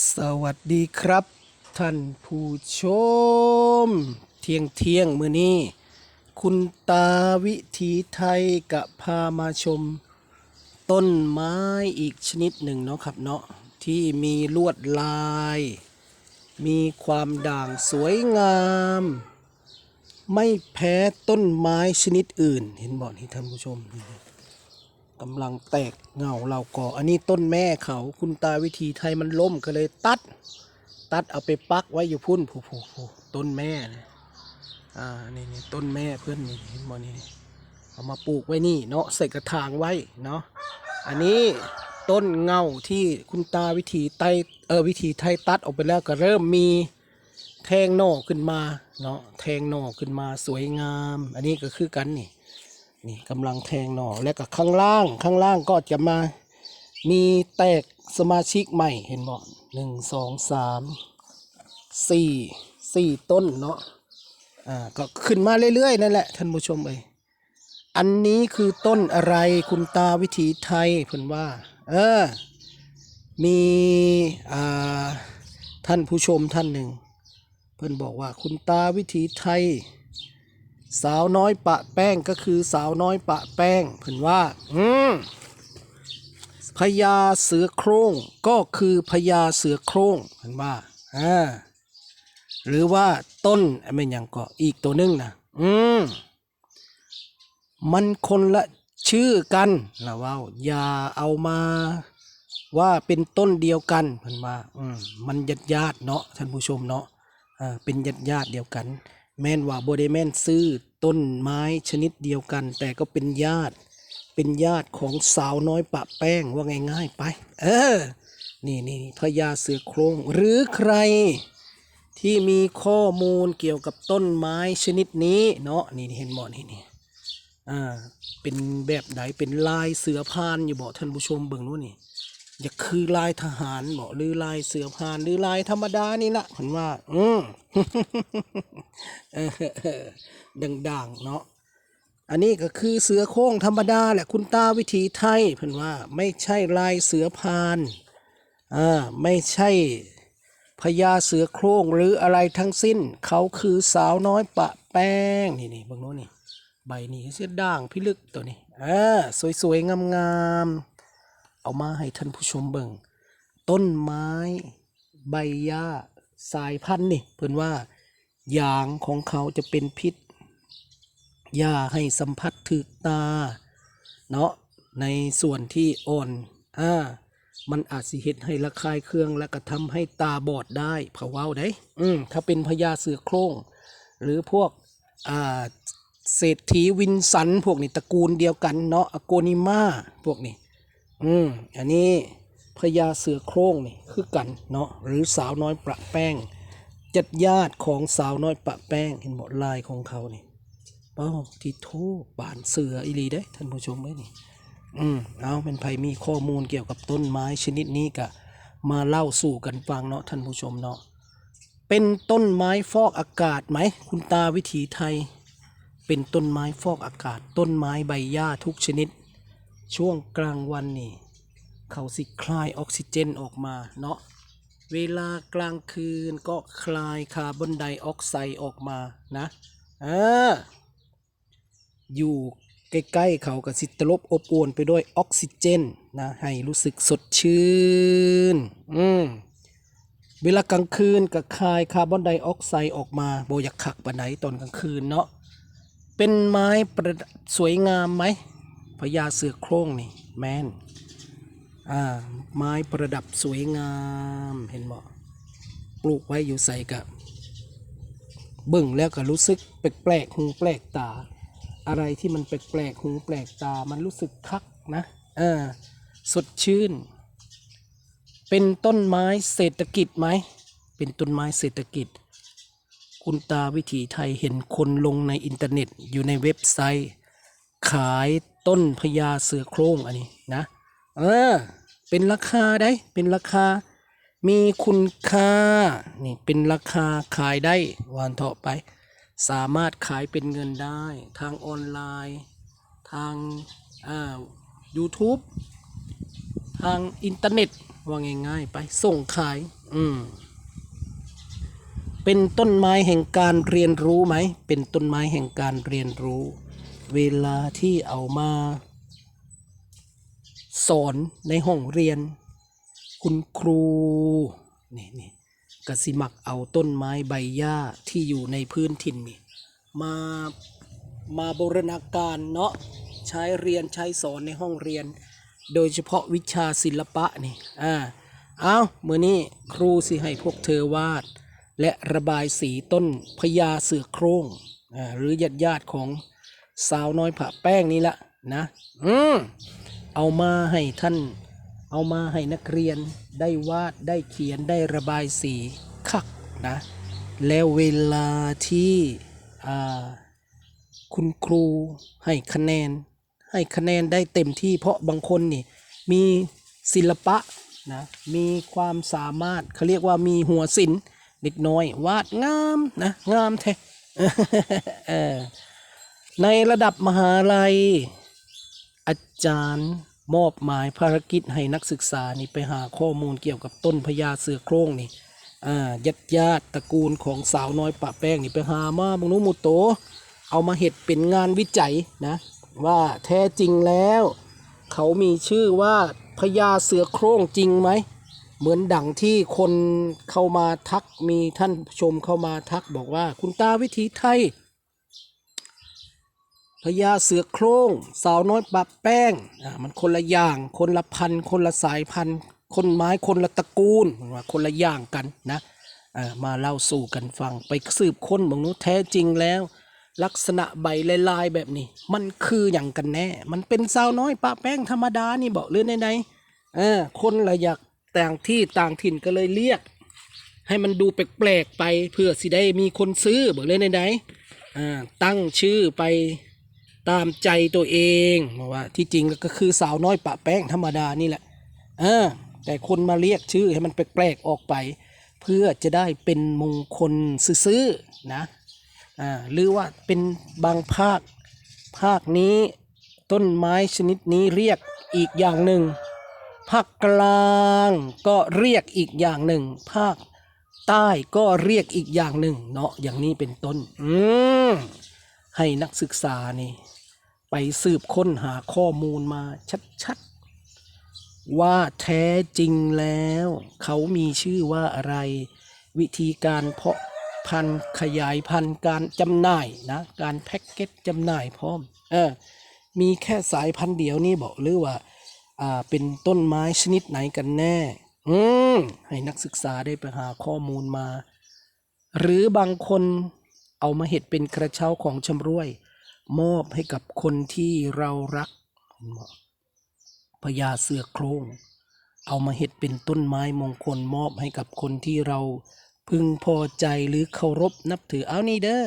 สวัสดีครับ ท่านผู้ชม เที่ยงเที่ยงมือนี้ คุณตาวิถีไทยกะพามาชม ต้นไม้อีกชนิดหนึ่งเนาะครับเนาะที่มีลวดลาย มีความด่างสวยงาม ไม่แพ้ต้นไม้ชนิดอื่น เห็นบอกนี่ท่านผู้ชม กำลังแตกเงาเราก่อ อันนี้ต้นแม่เขาคุณตาวิธีไทยมันล่มก็เลยตัด ตัดเอาไปปักไว้อยู่พุ่นผู้ผู้ผู้ต้นแม่นะอ่านี่นี่ต้นแม่เพื่อนนี่เห็นบ่นี่เอามาปลูกไว้นี่เนาะใส่กระถางไว้เนาะอันนี้ต้นเงาที่คุณตาวิธีไตเออวิธีไทยตัดออกไปแล้วก็เริ่มมีแทงหน่อขึ้นมาเนาะแทงหน่อขึ้นมาสวยงาม อันนี้ก็คือกันนี่ นี่กำลังแทงหน่อและก็ข้างล่างข้างล่างก็จะมามีแตกสมาชิกใหม่เห็นบ่หนึ่งสองสามสี่สี่ต้นเนาะอ่าก็ขึ้นมาเรื่อยๆนั่นแหละท่านผู้ชมเอ้ยอันนี้คือต้นอะไรคุณตาวิถีไทยเพิ่นว่า เออ มีอ่าท่านผู้ชมท่านหนึ่ง เพิ่นบอกว่าคุณตาวิถีไทย สาวน้อยปะแป้งก็คือสาวน้อยปะแป้งเพิ่นว่า อืมพญาเสือโคร่งก็คือพญาเสือโคร่งเพิ่นว่าอ่าหรือว่าต้นไม่นหยังก็อีกตัวหนึงนะอืมมันคนละชื่อกันนะเว่าอย่าเอามาว่าเป็นต้นเดียวกันเพิ่นว่าอืมมันญาติญาติๆเนาะท่านผู้ชมเนาะอ่าเป็นญาติญาติๆเดียวกัน แม่นว่าโบเดแมนซื้อต้นไม้ชนิดเดียวกัน แต่ก็เป็นญาติ เป็นญาติของสาวน้อยปะแป้งว่าง่ายๆไป เออ นี่นี่พญาเสือโครงหรือใคร ที่มีข้อมูลเกี่ยวกับต้นไม้ชนิดนี้เนาะนี่เห็นบ่นี่นี่อ่าเป็นแบบไหนเป็นลายเสือพานอยู่บ่ท่านผู้ชมเบิ่งนู้นนี่ อย่าคือลายทหารบ่หรือลายเสือพานหรือลายธรรมดานี่ละเห็นว่า อืมดังๆเนาะอันนี้ก็คือเสือโคร่งธรรมดาแหละคุณตาวิถีไทยเพิ่นว่า ไม่ใช่ลายเสือพานอ่าไม่ใช่พญาเสือโคร่งหรืออะไรทั้งสิ้น เขาคือสาวน้อยปะแป้งนี่นี่บางโน้นนี่ใบนี้เสียด่างพิลึกตัวนี้อ่าสวยๆงามๆ เอามาให้ท่านผู้ชมเบิ่งต้นไม้ใบหญ้าสายพันธุ์นี่เพิ่นว่ายางของเขาจะเป็นพิษอย่าให้สัมผัสถึกตา เนาะในส่วนที่อ่อนอ่ามันอาจสิเฮ็ดให้ระคายเครื่องและก็ทำให้ตาบอดได้เพราะว่าได้อืมถ้าเป็นพญาเสือโคร่ง หรือพวกอ่าเศรษฐีวินสัน พวกนี้ตระกูลเดียวกันเนาะอโกนิมาพวกนี้ อืมอันนี้พญาเสือโคร่งนี่คือกันเนาะหรือสาวน้อยประแป้งจัดญาติของสาวน้อยประแป้งเห็นหมดลายของเขานี่เป้าที่โทบานเสืออีหลีได้ท่านผู้ชมไว้นี่อืมเอาเป็นไผมีข้อมูลเกี่ยวกับต้นไม้ชนิดนี้กะมาเล่าสู่กันฟังเนาะท่านผู้ชมเนาะเป็นต้นไม้ฟอกอากาศไหม คุณตาวิถีไทย เป็นต้นไม้ฟอกอากาศ ต้นไม้ใบหญ้าทุกชนิด ช่วงกลางวันนี่เขาสิคลายออกซิเจนออกมาเนาะเวลากลางคืนก็คลายคาร์บอนไดออกไซด์ออกมานะเอออยู่ใกล้ๆเขากับสิตลบอบอวนไปด้วยออกซิเจนนะให้รู้สึกสดชื่นอืมเวลากลางคืนก็คายคาร์บอนไดออกไซด์ออกมาโบอยากขักปะไหนตอนกลางคืนเนาะเป็นไม้ประดับสวยงามไหม พญาเสือโคร่งนี่แมนอ่าไม้ประดับสวยงามเห็นบ่ปลูกไว้อยู่ใส่กับเบิ่งแล้วก็รู้สึกแปลกๆหูแปลกตา อะไรที่มันแปลกๆหูแปลกตา มันรู้สึกคักนะเออสดชื่น เป็นต้นไม้เศรษฐกิจไหม เป็นต้นไม้เศรษฐกิจ คุณตาวิถีไทยเห็นคนลงในอินเทอร์เน็ตอยู่ในเว็บไซต์ ขาย ต้นพญาเสือโคร่งอันนี้นะเออเป็นราคาได้เป็นราคามีคุณค่านี่เป็นราคาขายได้วันต่อไป สามารถขายเป็นเงินได้ ทางออนไลน์ ทางอ่า YouTube ทางอินเทอร์เน็ตว่าง่ายๆไปส่งขาย อืมเป็นต้นไม้แห่งการเรียนรู้ไหม เป็นต้นไม้แห่งการเรียนรู้ เวลาที่เอามาสอนในห้องเรียน คุณครูนี่นี่กสิมักเอาต้นไม้ใบหญ้าที่อยู่ในพื้นถิ่นนี่มามาบูรณาการเนาะใช้เรียนใช้สอนในห้องเรียน โดยเฉพาะวิชาศิลปะนี่อ่าเอาเมื่อนี้ครูสิให้พวกเธอวาด และระบายสีต้นพญาเสือโคร่งอ่าหรือญาติญาติของ สาวน้อยผาแป้งนี่ละนะ อืมเอามาให้ท่าน เอามาให้นักเรียนได้วาดได้เขียนได้ระบายสีคักนะ แล้วเวลาที่อ่าคุณครูให้คะแนน ให้คะแนนได้เต็มที่เพราะบางคนนี่มีศิลปะนะมีความสามารถเขาเรียกว่ามีหัวศิลป์เด็กน้อยวาดงามนะงามแท้เออ ในระดับมหาลัย อาจารย์มอบหมายภารกิจให้นักศึกษานี่ไปหาข้อมูลเกี่ยวกับต้นพญาเสือโคร่งนี่ญาติญาติตระกูลของสาวน้อยปะแป้งนี่ไปหามาบางนู้นมุโต เอามาเห็ดเป็นงานวิจัยนะ ว่าแท้จริงแล้ว เขามีชื่อว่าพญาเสือโคร่งจริงไหม เหมือนดังที่คนเข้ามาทักมีท่านชมเข้ามาทักบอกว่าคุณตาวิถีไทย พญาเสือโคร่งสาวน้อยปะแป้งอ่ามันคนละอย่าง คนละพันธุ์คนละสายพันธุ์ คนไม้คนละตระกูลว่าคนละอย่างกันนะอ่ามาเล่าสู่กันฟังไปสืบค้นบางนู้นแท้จริงแล้ว ลักษณะใบลายๆแบบนี้ มันคืออย่างกันแน่ มันเป็นสาวน้อยปะแป้งธรรมดานี่บอกหรือไหนเออคนละอยากต่างที่ต่างถิ่นก็เลยเรียก ให้มันดูแปลกๆไปเพื่อสิได้มีคนซื้อบอกเลยไหนๆอ่าตั้งชื่อไป ตามใจตัวเองบอกว่าที่จริงก็คือสาวน้อยปะแป้งธรรมดานี่แหละเออแต่คนมาเรียกชื่อให้มันแปลกๆออกไป เพื่อจะได้เป็นมงคลซื้อๆนะอ่าหรือว่าเป็นบางภาคภาคนี้ต้นไม้ชนิดนี้เรียกอีกอย่างหนึ่ง ภาคกลางก็เรียกอีกอย่างหนึ่ง ภาคใต้ก็เรียกอีกอย่างหนึ่งเนาะอย่างนี้เป็นต้น อืม ให้นักศึกษานี่ไปสืบค้นหาข้อมูลมาชัดๆ ว่าแท้จริงแล้ว เขามีชื่อว่าอะไร วิธีการเพาะพันธุ์ขยายพันธุ์การจำหน่ายนะ การแพ็กเกจจำหน่ายพร้อมเออมีแค่สายพันธุ์เดียวนี่บอกหรือว่าอ่าเป็นต้นไม้ชนิดไหนกันแน่ อืมให้นักศึกษาได้ไปหาข้อมูลมา หรือบางคน เอามาเห็ดเป็นกระเช้าของชำร่วย มอบให้กับคนที่เรารักพญาเสือโครงเอามาเห็ดเป็นต้นไม้มงคลมอบให้กับคนที่เราพึงพอใจหรือเคารพนับถือเอานี่เด้อ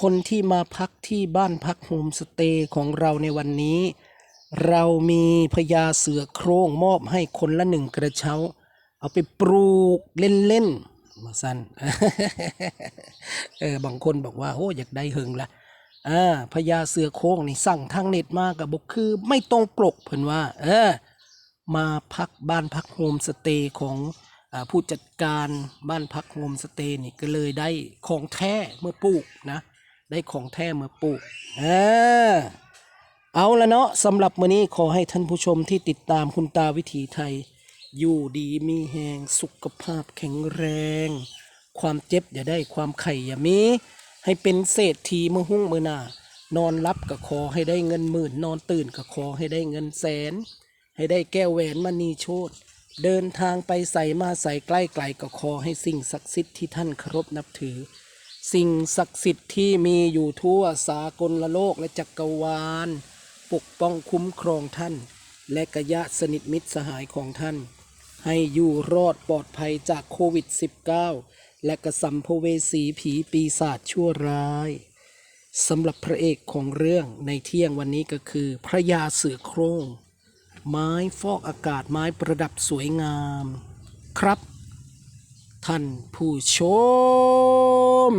คนที่มาพักที่บ้านพักโฮมสเตย์ของเราในวันนี้ เรามีพญาเสือโครงมอบให้คนละหนึ่งกระเช้า เอาไปปลูกเล่นๆ มาสั้นเออบางคนบอกว่าโอ้อยากได้หึงละอ่าพญาเสือโคร่งนี่สั่งทางเน็ตมากับบกคือไม่ตรงปกเพิ่นว่า เออ มาพักบ้านพักโฮมสเตย์ของอผู้จัดการบ้านพักโฮมสเตย์นี่ก็เลยได้ของแท้เมื่อปลูกนะ ได้ของแท้เมื่อปลูกเออเอาละเนาะสำหรับมื้อนี้ขอให้ท่านผู้ชมที่ติดตามคุณตาวิถีไทย อยู่ดีมีแหงสุขภาพแข็งแรง ความเจ็บอย่าได้ความไข่อย่ามี ให้เป็นเศรษฐีมือหุ้งมือหน้านอนรับก็ขอให้ได้เงินหมื่น นอนตื่นก็ขอให้ได้เงินแสน ให้ได้แก้วแหวนมณีโชตเดินทางไปใส่มาใส่ใกล้ไกลก็ขอให้สิ่งศักดิ์สิทธิ์ที่ท่านเคารพนับถือ สิ่งศักดิ์สิทธิ์ที่มีอยู่ทั่วสากลโลกและจักรวาล ปกป้องคุ้มครองท่าน และกยะสนิทมิตรสหายของท่าน ให้อยู่รอดปลอดภัยจากโควิด -19 และกระสัมภเวสีผีปีศาจชั่วร้ายสำหรับพระเอกของเรื่องในเที่ยงวันนี้ก็คือ พระยาเสือโคร่งไม้ฟอกอากาศไม้ประดับสวยงาม ครับ ท่านผู้ชม